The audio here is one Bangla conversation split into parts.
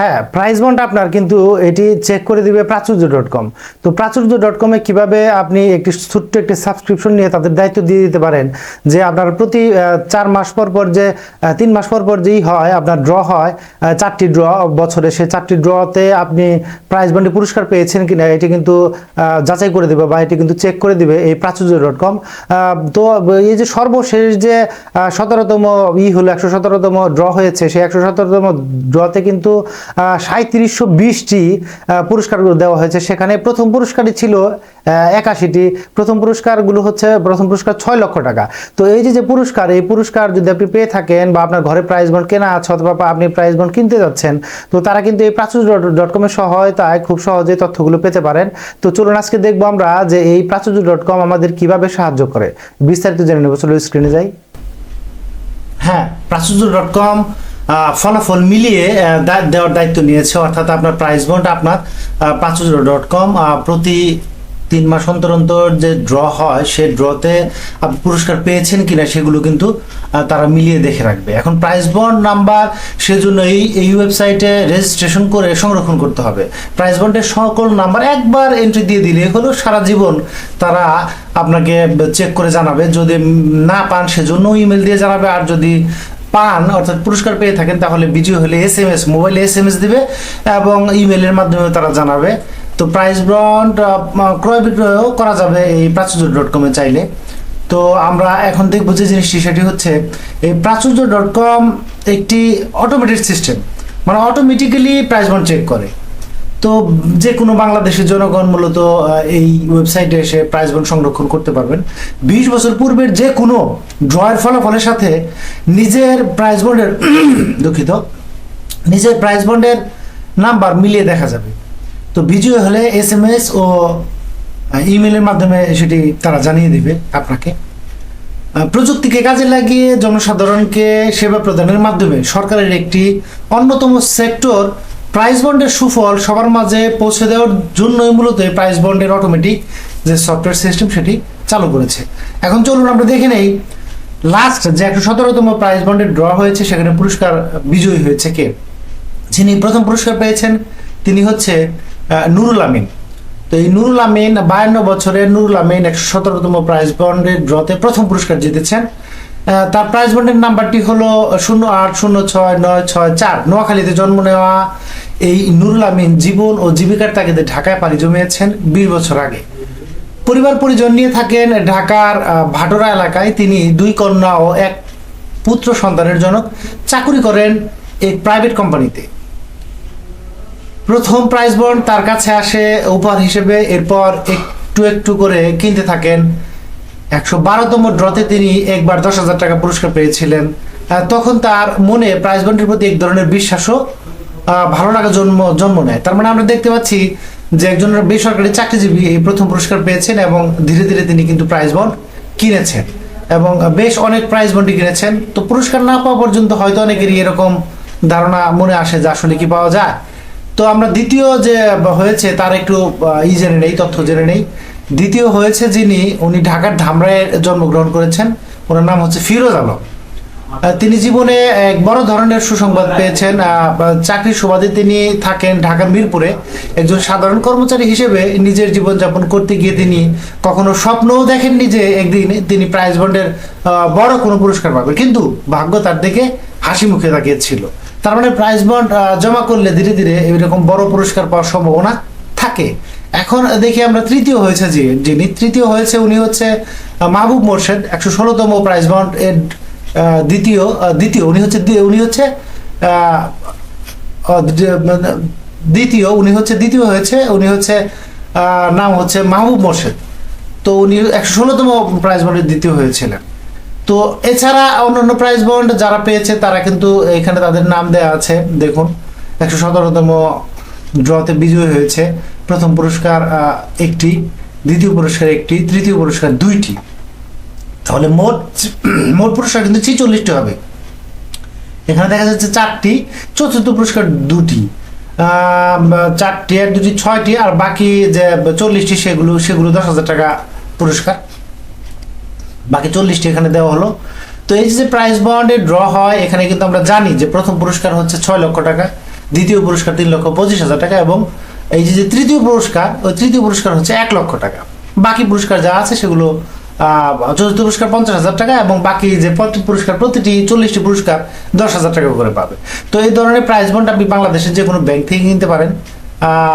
হ্যাঁ প্রাইস বন্ড আপনার, কিন্তু এটি চেক করে দিবে প্রাচুর্য ডট কম তো প্রাচুর্য ডট কমে কীভাবে আপনি একটি ছোট্ট একটি সাবস্ক্রিপশন নিয়ে তাদের দায়িত্ব দিয়ে দিতে পারেন, যে আপনার প্রতি চার মাস পর পর যে তিন মাস পর পর যেই হয়, আপনার ড্র হয় চারটি ড্র বছরে, সে চারটি ড্রতে আপনি প্রাইজ বন্ডে পুরস্কার পেয়েছেন কিনা, এটি কিন্তু যাচাই করে দেবে বা এটি কিন্তু চেক করে দিবে এই প্রাচুর্য ডট কম তো এই যে সর্বশেষ যে সতেরোতম ই হলো, একশো সতেরোতম ড্র হয়েছে, সেই একশো সতেরোতম ড্রতে কিন্তু সাঁত্রিশশো বিশটি পুরস্কার দেওয়া হয়েছে। সেখানে প্রথম পুরস্কারই ছিল একাশিটি। প্রথম পুরস্কারগুলো হচ্ছে, প্রথম পুরস্কার ছয় লক্ষ টাকা। তো এই যে যে পুরস্কার, এই পুরস্কার যদি আপনি পেয়ে থাকেন বা আপনার ঘরে প্রাইজ বন্ড কেনা আছে অথবা আপনি প্রাইজ বন্ড কিনতে যাচ্ছেন, তো তারা কিন্তু এই প্রাচুর্য ডট কমের সহায়তায় খুব সহজে তথ্যগুলো পেতে পারেন। তো চলুন আজকে দেখব আমরা যে এই প্রাচুর্য ডট কম আমাদের কীভাবে সাহায্য করে। বিস্তারিত জেনে নেব, চলো স্ক্রিনে যাই। হ্যাঁ প্রাচুর্য ডট কম ফলাফল মিলিয়ে দেওয়ার দায়িত্ব নিয়েছে। অর্থাৎ আপনার প্রাইস বন্ড আপনার প্রাচুর্য ডট কম প্রতি তিন মাস অন্তর অন্তর যে ড্র হয় সেই ড্রতে আপনি পুরস্কার পেয়েছেন কিনা সেগুলো কিন্তু তারা মিলিয়ে দেখে রাখবে। এখন প্রাইস বন্ড নাম্বার সেজন্য এই এই ওয়েবসাইটে রেজিস্ট্রেশন করে সংরক্ষণ করতে হবে। প্রাইস বন্ডের সকল নাম্বার একবার এন্ট্রি দিয়ে দিলে হলো সারা জীবন তারা আপনাকে চেক করে জানাবে। যদি না পান সেজন্য ইমেল দিয়ে জানাবে। আর যদি পান, অর্থাৎ পুরস্কার পেয়ে থাকেন, তাহলে বিজয় হলে এস এম এস মোবাইলে এস এম এস দিবে এবং ইমেলের মাধ্যমে তারা জানাবে। তো প্রাইস ব্রন্ড ক্রয় বিক্রয়ও করা যাবে এই প্রাচুর্য ডট কমে চাইলে। তো আমরা এখন দেখব যে জিনিসটি, সেটি হচ্ছে এই প্রাচুর্য ডট কম একটি অটোমেটেড সিস্টেম মানে অটোমেটিক্যালি প্রাইস বন্ড চেক করে। তো যে কোনো বাংলাদেশের জনগণ মূলত এই ওয়েবসাইটে এসে প্রাইজ বন্ড সংরক্ষণ করতে পারবেন। বিশ বছর পূর্বের যে কোনো ড্রয়ের ফলাফলের সাথে নিজের প্রাইজ বন্ডের দুঃখিত, নিজের প্রাইজ বন্ডের নাম্বার মিলিয়ে দেখা যাবে। তো বিজয় হলে এস এম এস ও ইমেলের মাধ্যমে সেটি তারা জানিয়ে দিবে আপনাকে। প্রযুক্তিকে কাজে লাগিয়ে জনসাধারণকে সেবা প্রদানের মাধ্যমে সরকারের একটি অন্যতম সেক্টর প্রাইস বন্ডের সুফল সবার মাঝে পৌঁছে দেওয়ার জন্যই মূলত প্রাইস বন্ডের অটোমেটিক যে সফটওয়্যার সিস্টেম সেটি চালু করেছে। এখন চলুন আমরা দেখে নেই লাস্ট যে একশো সতেরোতম প্রাইস বন্ডের ড্র হয়েছে, সেখানে পুরস্কার বিজয়ী হয়েছে কে? যিনি প্রথম পুরস্কার পেয়েছেন, তিনি হচ্ছে নুরুল আমিন। তো এই নুরুল আমিন বায়ান্ন বছরের নুরুল আমিন একশো সতেরোতম প্রাইজ বন্ডের ড্রতে প্রথম পুরস্কার জিতেছেন। তার প্রাইজ বন্ডের নাম্বারটি হলো শূন্য আট শূন্য ছয় নয় ছয় চার। নোয়াখালীতে জন্ম নেওয়া এই নুরুল আমিন জীবন ও জীবিকার তাগিদে ঢাকায় পাড়ি জমিয়েছেন বিশ বছর আগে। পরিবার পরিজন নিয়ে থাকেন ঢাকার ভাটোরা এলাকায়। তিনি দুই কন্যা ও এক পুত্র সন্তানের জনক। চাকুরি করেন এক প্রাইভেট কোম্পানিতে প্রথম প্রাইজ বন্ড তার কাছে আসে উপহার হিসেবে। এরপর একটু একটু করে কিনতে থাকেন একশো বারোতম ড্রতে তিনি একবার দশ হাজার টাকা পুরস্কার পেয়েছিলেন। তখন তার মনে প্রাইজ বন্ডের প্রতি এক ধরনের বিশ্বাসও ভালো লাগা জন্ম জন্ম নেয়। তার মানে আমরা দেখতে পাচ্ছি যে একজন বেসরকারি চাকরিজীবী এই প্রথম পুরস্কার পেয়েছেন এবং ধীরে ধীরে তিনি কিন্তু প্রাইজ বন্ড কিনেছেন এবং বেশ অনেক প্রাইজ বন্ডই কিনেছেন। তো পুরস্কার না পাওয়া পর্যন্ত হয়তো অনেকেরই এরকম ধারণা মনে আসে যে আসলে কি পাওয়া যায়। তো আমরা দ্বিতীয় যে হয়েছে তার একটু ই জেনে নেই, তথ্য জেনে নেই। দ্বিতীয় হয়েছে যিনি, উনি ঢাকার ধামরায় জন্মগ্রহণ করেছেন। ওনার নাম হচ্ছে ফিরোজ আলম। তিনি জীবনে এক বড় ধরনের সুসংবাদ পেয়েছেন। চাকরির সুবাদে তিনি থাকেন ঢাকার মিরপুরে। একজন সাধারণ কর্মচারী হিসেবে নিজের জীবনযাপন করতে গিয়ে তিনি কখনো স্বপ্নও দেখেননি যে একদিন তিনি প্রাইজ বন্ডের বড় কোনো পুরস্কার পাবেন। কিন্তু ভাগ্য তার দিকে হাসি মুখে তাকিয়েছিল। তার মানে প্রাইজ বন্ড জমা করলে ধীরে ধীরে এরকম বড় পুরস্কার পাওয়ার সম্ভাবনা থাকে। এখন দেখি আমরা তৃতীয় হয়েছে যে, যিনি তৃতীয় হয়েছে উনি হচ্ছে মাহবুব মোর্শেদ, একশো ষোলোতম প্রাইজ বন্ড এর দ্বিতীয় দ্বিতীয়। উনি হচ্ছে উনি হচ্ছে মানে দ্বিতীয়। উনি হচ্ছে দ্বিতীয় হয়েছে, উনি হচ্ছে নাম হচ্ছে মাহবুব মোর্শেদ। তো উনি একশো ষোলোতম প্রাইজ বন্ডের দ্বিতীয় হয়েছিলেন। তো এছাড়া অন্যান্য প্রাইজ বন্ড যারা পেয়েছে, তারা কিন্তু এখানে তাদের নাম দেওয়া আছে। দেখুন, একশো সতেরোতম ড্রতে বিজয়ী হয়েছে। প্রথম পুরস্কার একটি, দ্বিতীয় পুরস্কার একটি, তৃতীয় পুরস্কার দুইটি। তাহলে মোট মোট পুরস্কার কিন্তু ছিচল্লিশটি হবে। এখানে দেখা যাচ্ছে চারটি, চতুর্থ পুরস্কার দুটি। চারটি আর দুটি ছয়টি, আর বাকি যে চল্লিশটি সেগুলো সেগুলো দশ হাজার টাকা পুরস্কার। বাকি চল্লিশটি এখানে দেওয়া হলো। তো এই যে প্রাইজ বন্ডে ড্র হয়, এখানে কিন্তু আমরা জানি যে প্রথম পুরস্কার হচ্ছে ছয় লক্ষ টাকা, দ্বিতীয় পুরস্কার তিন লক্ষ পঁচিশ হাজার টাকা এবং এই যে তৃতীয় পুরস্কার, ওই তৃতীয় পুরস্কার হচ্ছে এক লক্ষ টাকা। বাকি পুরস্কার যা আছে সেগুলো চতুর্থ পুরস্কার পঞ্চাশ হাজার টাকা এবং বাকি যে পুরস্কার প্রতিটি চল্লিশটি পুরস্কার দশ হাজার টাকা করে পাবে। তো এই ধরনের প্রাইজ বন্ড আপনি বাংলাদেশের যে কোনো ব্যাংক থেকে কিনতে পারেন।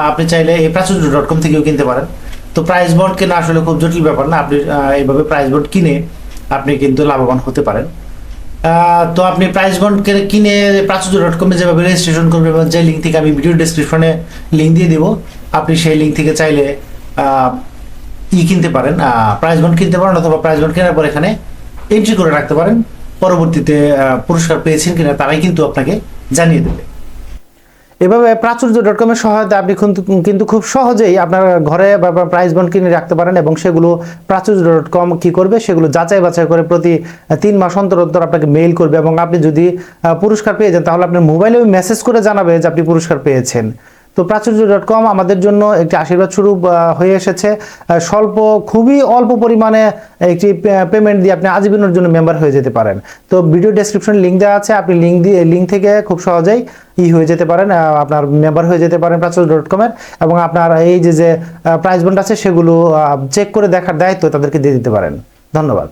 আপনি চাইলে এই প্রাচুর্য ডট কম থেকেও কিনতে পারেন। তো প্রাইজ বন্ড কেনা আসলে খুব জটিল ব্যাপার না। আপনি এইভাবে প্রাইজ বন্ড কিনে আপনি কিন্তু লাভবান হতে পারেন। তো আপনি প্রাইস বন্ড কিনে প্রাচুর্য ডট কমে যেভাবে রেজিস্ট্রেশন করবেন এবং যে লিঙ্ক থেকে আমি ভিডিও ডিসক্রিপশনে লিঙ্ক দিয়ে দেবো, আপনি সেই লিঙ্ক থেকে চাইলে ই কিনতে পারেন প্রাইস বন্ড কিনতে পারেন অথবা প্রাইস বন্ড কেনার পর এখানে এন্ট্রি করে রাখতে পারেন। পরবর্তীতে পুরস্কার পেয়েছেন কিনা তারাই কিন্তু আপনাকে জানিয়ে দেবে। এভাবে প্রাচুর্য ডট কমের সহায়তা আপনি কিন্তু খুব সহজেই আপনার ঘরে বা প্রাইস বন্ড কিনে রাখতে পারেন এবং সেগুলো প্রাচুর্য ডট কম কী করবে? সেগুলো যাচাই বাছাই করে প্রতি তিন মাস অন্তর অন্তর আপনাকে মেইল করবে এবং আপনি যদি পুরস্কার পেয়ে যান, তাহলে আপনার মোবাইলে মেসেজ করে জানাবে যে আপনি পুরস্কার পেয়েছেন। তো প্রাচুর্য ডট কম আমাদের জন্য একটি আশীর্বাদ স্বরূপ হয়ে এসেছে। স্বল্প, খুবই অল্প পরিমাণে একটি পেমেন্ট দিয়ে আপনি আজীবনের জন্য মেম্বার হয়ে যেতে পারেন। তো ভিডিও ডেসক্রিপশন লিঙ্ক দেওয়া আছে, আপনি লিঙ্ক দিয়ে লিঙ্ক থেকে খুব সহজেই ই হয়ে যেতে পারেন আপনার মেম্বার হয়ে যেতে পারেন প্রাচুর্য ডট কমের এবং আপনার এই যে যে প্রাইস বন্ড আছে সেগুলো চেক করে দেখার দায়িত্ব তাদেরকে দিয়ে দিতে পারেন। ধন্যবাদ।